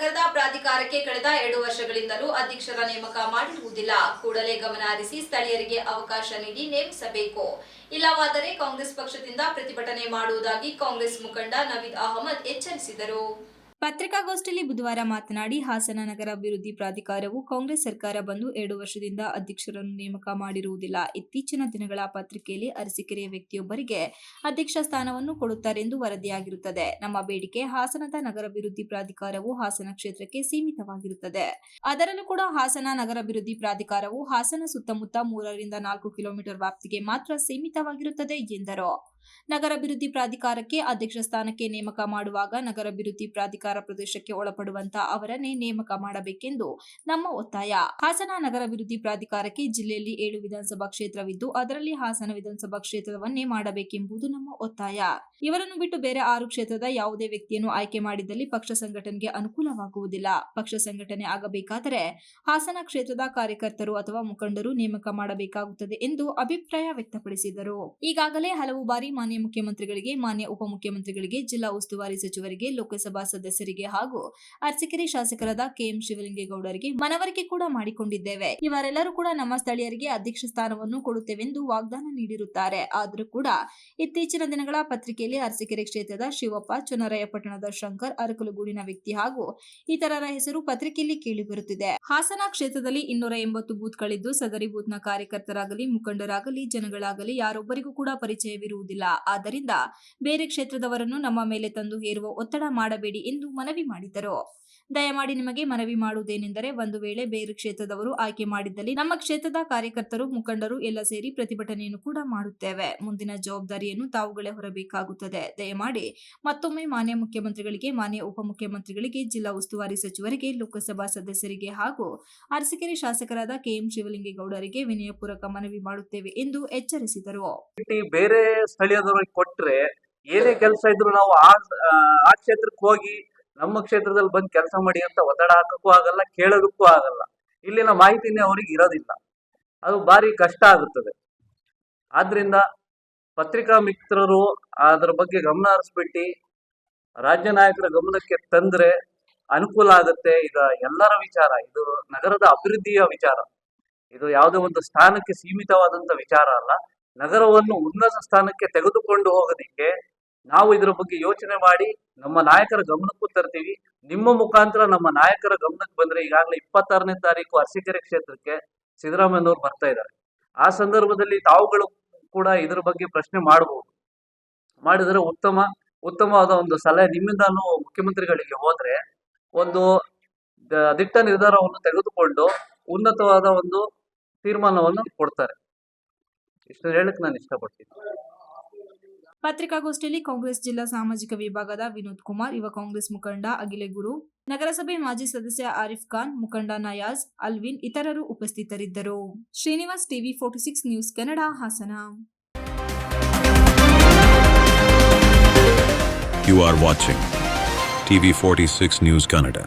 ನಗರದ ಪ್ರಾಧಿಕಾರಕ್ಕೆ ಕಳೆದ ಎರಡು ವರ್ಷಗಳಿಂದಲೂ ಅಧ್ಯಕ್ಷರ ನೇಮಕ ಮಾಡಿರುವುದಿಲ್ಲ. ಕೂಡಲೇ ಗಮನ ಹರಿಸಿ ಸ್ಥಳೀಯರಿಗೆ ಅವಕಾಶ ನೀಡಿ ನೇಮಿಸಬೇಕು. ಇಲ್ಲವಾದರೆ ಕಾಂಗ್ರೆಸ್ ಪಕ್ಷದಿಂದ ಪ್ರತಿಭಟನೆ ಮಾಡುವುದಾಗಿ ಕಾಂಗ್ರೆಸ್ ಮುಖಂಡ ನವೀದ್ ಅಹಮದ್ ಎಚ್ಚರಿಸಿದರು. ಪತ್ರಿಕಾಗೋಷ್ಠಿಯಲ್ಲಿ ಬುಧವಾರ ಮಾತನಾಡಿ, ಹಾಸನ ನಗರ ಅಭಿವೃದ್ಧಿ ಪ್ರಾಧಿಕಾರವು ಕಾಂಗ್ರೆಸ್ ಸರ್ಕಾರ ಬಂದು ಎರಡು ವರ್ಷದಿಂದ ಅಧ್ಯಕ್ಷರನ್ನು ನೇಮಕ ಮಾಡಿರುವುದಿಲ್ಲ. ಇತ್ತೀಚಿನ ದಿನಗಳ ಪತ್ರಿಕೆಯಲ್ಲಿ ಅರಸೀಕೆರೆಯ ವ್ಯಕ್ತಿಯೊಬ್ಬರಿಗೆ ಅಧ್ಯಕ್ಷ ಸ್ಥಾನವನ್ನು ಕೊಡುತ್ತಾರೆಂದು ವರದಿಯಾಗಿರುತ್ತದೆ. ನಮ್ಮ ಬೇಡಿಕೆ ಹಾಸನದ ನಗರಾಭಿವೃದ್ಧಿ ಪ್ರಾಧಿಕಾರವು ಹಾಸನ ಕ್ಷೇತ್ರಕ್ಕೆ ಸೀಮಿತವಾಗಿರುತ್ತದೆ. ಅದರಲ್ಲೂ ಕೂಡ ಹಾಸನ ನಗರಾಭಿವೃದ್ಧಿ ಪ್ರಾಧಿಕಾರವು ಹಾಸನ ಸುತ್ತಮುತ್ತ ಮೂರರಿಂದ ನಾಲ್ಕು ಕಿಲೋಮೀಟರ್ ವ್ಯಾಪ್ತಿಗೆ ಮಾತ್ರ ಸೀಮಿತವಾಗಿರುತ್ತದೆ ಎಂದರು. ನಗರಾಭಿವೃದ್ಧಿ ಪ್ರಾಧಿಕಾರಕ್ಕೆ ಅಧ್ಯಕ್ಷ ಸ್ಥಾನಕ್ಕೆ ನೇಮಕ ಮಾಡುವಾಗ ನಗರಾಭಿವೃದ್ಧಿ ಪ್ರಾಧಿಕಾರ ಪ್ರದೇಶಕ್ಕೆ ಒಳಪಡುವಂತಹ ಅವರನ್ನೇ ನೇಮಕ ಮಾಡಬೇಕೆಂದು ನಮ್ಮ ಒತ್ತಾಯ. ಹಾಸನ ನಗರಾಭಿವೃದ್ಧಿ ಪ್ರಾಧಿಕಾರಕ್ಕೆ ಜಿಲ್ಲೆಯಲ್ಲಿ ಏಳು ವಿಧಾನಸಭಾ ಕ್ಷೇತ್ರವಿದ್ದು, ಅದರಲ್ಲಿ ಹಾಸನ ವಿಧಾನಸಭಾ ಕ್ಷೇತ್ರವನ್ನೇ ಮಾಡಬೇಕೆಂಬುದು ನಮ್ಮ ಒತ್ತಾಯ. ಇವರನ್ನು ಬಿಟ್ಟು ಬೇರೆ ಆರು ಕ್ಷೇತ್ರದ ಯಾವುದೇ ವ್ಯಕ್ತಿಯನ್ನು ಆಯ್ಕೆ ಮಾಡಿದಲ್ಲಿ ಪಕ್ಷ ಸಂಘಟನೆಗೆ ಅನುಕೂಲವಾಗುವುದಿಲ್ಲ. ಪಕ್ಷ ಸಂಘಟನೆ ಆಗಬೇಕಾದರೆ ಹಾಸನ ಕ್ಷೇತ್ರದ ಕಾರ್ಯಕರ್ತರು ಅಥವಾ ಮುಖಂಡರು ನೇಮಕ ಮಾಡಬೇಕಾಗುತ್ತದೆ ಎಂದು ಅಭಿಪ್ರಾಯ ವ್ಯಕ್ತಪಡಿಸಿದರು. ಈಗಾಗಲೇ ಹಲವು ಬಾರಿ ಮಾನ್ಯ ಮುಖ್ಯಮಂತ್ರಿಗಳಿಗೆ, ಮಾನ್ಯ ಉಪಮುಖ್ಯಮಂತ್ರಿಗಳಿಗೆ, ಜಿಲ್ಲಾ ಉಸ್ತುವಾರಿ ಸಚಿವರಿಗೆ, ಲೋಕಸಭಾ ಸದಸ್ಯರಿಗೆ ಹಾಗೂ ಅರ್ಚಕೆರೆ ಶಾಸಕರಾದ ಕೆಎಂ ಶಿವಲಿಂಗೇಗೌಡರಿಗೆ ಮನವರಿಕೆ ಕೂಡ ಮಾಡಿಕೊಂಡಿದ್ದೇವೆ. ಇವರೆಲ್ಲರೂ ಕೂಡ ನಮ್ಮ ಸ್ಥಳೀಯರಿಗೆ ಅಧ್ಯಕ್ಷ ಸ್ಥಾನವನ್ನು ಕೊಡುತ್ತೇವೆಂದು ವಾಗ್ದಾನ ನೀಡಿರುತ್ತಾರೆ. ಆದರೂ ಕೂಡ ಇತ್ತೀಚಿನ ದಿನಗಳ ಪತ್ರಿಕೆಯಲ್ಲಿ ಅರಸಿಕೆರೆ ಕ್ಷೇತ್ರದ ಶಿವಪ್ಪ ಚುನರಾಯಪಟ್ಟಣದ ಶಂಕರ್, ಅರಕಲುಗೂಡಿನ ವ್ಯಕ್ತಿ ಹಾಗೂ ಇತರರ ಹೆಸರು ಪತ್ರಿಕೆಯಲ್ಲಿ ಕೇಳಿಬರುತ್ತಿದೆ ಹಾಸನ ಕ್ಷೇತ್ರದಲ್ಲಿ ಇನ್ನೂರ ಎಂಬತ್ತು ಬೂತ್ಗಳಿದ್ದು, ಸದರಿ ಬೂತ್ನ ಕಾರ್ಯಕರ್ತರಾಗಲಿ, ಮುಖಂಡರಾಗಲಿ, ಜನಗಳಾಗಲಿ ಯಾರೊಬ್ಬರಿಗೂ ಕೂಡ ಪರಿಚಯವಿರುವುದಿಲ್ಲ. ಆದ್ದರಿಂದ ಬೇರೆ ಕ್ಷೇತ್ರದವರನ್ನು ನಮ್ಮ ಮೇಲೆ ತಂದು ಹೇರುವ ಒತ್ತಡ ಮಾಡಬೇಡಿ ಎಂದು ಮನವಿ ಮಾಡಿದರು. ದಯಮಾಡಿ ನಿಮಗೆ ಮನವಿ ಮಾಡುವುದೇನೆಂದರೆ ಒಂದು ವೇಳೆ ಬೇರೆ ಕ್ಷೇತ್ರದವರು ಆಯ್ಕೆ ಮಾಡಿದ್ದಲ್ಲಿ ನಮ್ಮ ಕ್ಷೇತ್ರದ ಕಾರ್ಯಕರ್ತರು, ಮುಖಂಡರು ಎಲ್ಲ ಸೇರಿ ಪ್ರತಿಭಟನೆಯನ್ನು ಕೂಡ ಮಾಡುತ್ತೇವೆ. ಮುಂದಿನ ಜವಾಬ್ದಾರಿಯನ್ನು ತಾವುಗಳೇ ಹೊರಬೇಕಾಗುತ್ತದೆ. ದಯಮಾಡಿ ಮತ್ತೊಮ್ಮೆ ಮಾನ್ಯ ಮುಖ್ಯಮಂತ್ರಿಗಳಿಗೆ, ಮಾನ್ಯ ಉಪಮುಖ್ಯಮಂತ್ರಿಗಳಿಗೆ, ಜಿಲ್ಲಾ ಉಸ್ತುವಾರಿ ಸಚಿವರಿಗೆ, ಲೋಕಸಭಾ ಸದಸ್ಯರಿಗೆ ಹಾಗೂ ಅರಸಿಕೆರೆ ಶಾಸಕರಾದ ಕೆಎಂ ಶಿವಲಿಂಗೇಗೌಡರಿಗೆ ವಿನಯಪೂರ್ವಕ ಮನವಿ ಮಾಡುತ್ತೇವೆ ಎಂದು ಎಚ್ಚರಿಸಿದರು. ಬೇರೆ ಕೊಟ್ರೆ ಏನೇ ಕೆಲಸ ಇದ್ರು ನಾವು ಆ ಕ್ಷೇತ್ರಕ್ಕೆ ಹೋಗಿ ನಮ್ಮ ಕ್ಷೇತ್ರದಲ್ಲಿ ಬಂದು ಕೆಲಸ ಮಾಡಿ ಅಂತ ಒತ್ತಡ ಹಾಕಕ್ಕೂ ಆಗಲ್ಲ, ಕೇಳೋದಕ್ಕೂ ಆಗಲ್ಲ. ಇಲ್ಲಿನ ಮಾಹಿತಿನೇ ಅವ್ರಿಗೆ ಇರೋದಿಲ್ಲ. ಅದು ಭಾರಿ ಕಷ್ಟ ಆಗುತ್ತದೆ. ಆದ್ರಿಂದ ಪತ್ರಿಕಾ ಮಿತ್ರರು ಅದರ ಬಗ್ಗೆ ಗಮನ ಹರಿಸ್ಬಿಟ್ಟು ರಾಜ್ಯ ನಾಯಕರ ಗಮನಕ್ಕೆ ತಂದ್ರೆ ಅನುಕೂಲ ಆಗುತ್ತೆ. ಇದು ಎಲ್ಲರ ವಿಚಾರ, ಇದು ನಗರದ ಅಭಿವೃದ್ಧಿಯ ವಿಚಾರ. ಇದು ಯಾವುದೇ ಒಂದು ಸ್ಥಾನಕ್ಕೆ ಸೀಮಿತವಾದಂತ ವಿಚಾರ ಅಲ್ಲ. ನಗರವನ್ನು ಉನ್ನತ ಸ್ಥಾನಕ್ಕೆ ತೆಗೆದುಕೊಂಡು ಹೋಗೋದಿಕ್ಕೆ ನಾವು ಇದರ ಬಗ್ಗೆ ಯೋಚನೆ ಮಾಡಿ ನಮ್ಮ ನಾಯಕರ ಗಮನಕ್ಕೂ ತರ್ತೀವಿ. ನಿಮ್ಮ ಮುಖಾಂತರ ನಮ್ಮ ನಾಯಕರ ಗಮನಕ್ಕೆ ಬಂದ್ರೆ ಈಗಾಗಲೇ ಇಪ್ಪತ್ತಾರನೇ ತಾರೀಕು ಅರಸೀಕೆರೆ ಕ್ಷೇತ್ರಕ್ಕೆ ಸಿದ್ದರಾಮಯ್ಯನವರು ಬರ್ತಾ ಇದ್ದಾರೆ. ಆ ಸಂದರ್ಭದಲ್ಲಿ ತಾವುಗಳು ಕೂಡ ಇದರ ಬಗ್ಗೆ ಪ್ರಶ್ನೆ ಮಾಡಬಹುದು. ಮಾಡಿದರೆ ಉತ್ತಮ, ಉತ್ತಮವಾದ ಒಂದು ಸಲಹೆ ನಿಮ್ಮಿಂದಾನು ಮುಖ್ಯಮಂತ್ರಿಗಳಿಗೆ ಹೋದ್ರೆ ಒಂದು ದಿಟ್ಟ ನಿರ್ಧಾರವನ್ನು ತೆಗೆದುಕೊಂಡು ಉನ್ನತವಾದ ಒಂದು ತೀರ್ಮಾನವನ್ನು ಕೊಡ್ತಾರೆ. ಇಷ್ಟು ಹೇಳಕ್ ನಾನು ಇಷ್ಟಪಡ್ತೀನಿ. ಪತ್ರಿಕಾಗೋಷ್ಠಿಯಲ್ಲಿ ಕಾಂಗ್ರೆಸ್ ಜಿಲ್ಲಾ ಸಾಮಾಜಿಕ ವಿಭಾಗದ ವಿನೋದ್ ಕುಮಾರ್, ಯುವ ಕಾಂಗ್ರೆಸ್ ಮುಖಂಡ ಅಗಿಲೆ ಗುರು, ನಗರಸಭೆ ಮಾಜಿ ಸದಸ್ಯ ಆರಿಫ್ ಖಾನ್, ಮುಖಂಡ ನಯಾಜ್, ಅಲ್ವಿನ್ ಇತರರು ಉಪಸ್ಥಿತರಿದ್ದರು Srinivas TV forty six news Kannada, Hassan You are watching TV46 News Kannada.